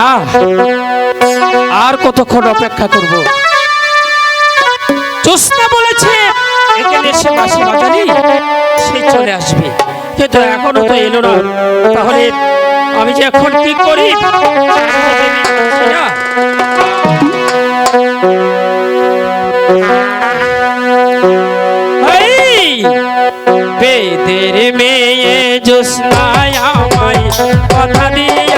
না আর কতক্ষণ অপেক্ষা করব? জোসনা বলেছে, এখানে এসে বাসি বাজালি, সে চলে আসবে। কিন্তু এখনও তো এলো না। তাহলে আমি যে এখন কি করি? বেদের মেয়ে জোসনায় আমায় কথা দিয়াছে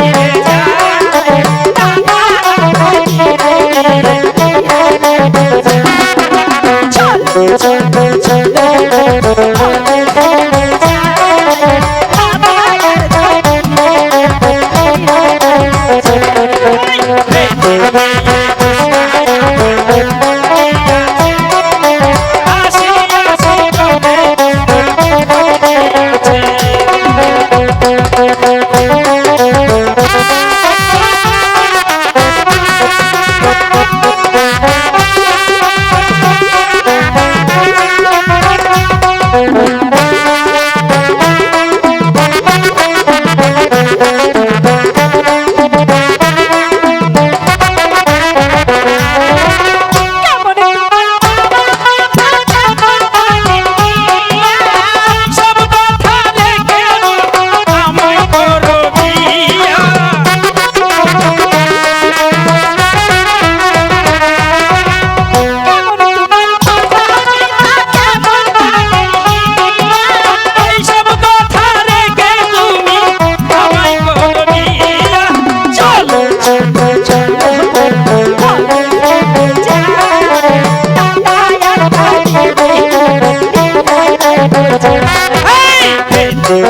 Yeah.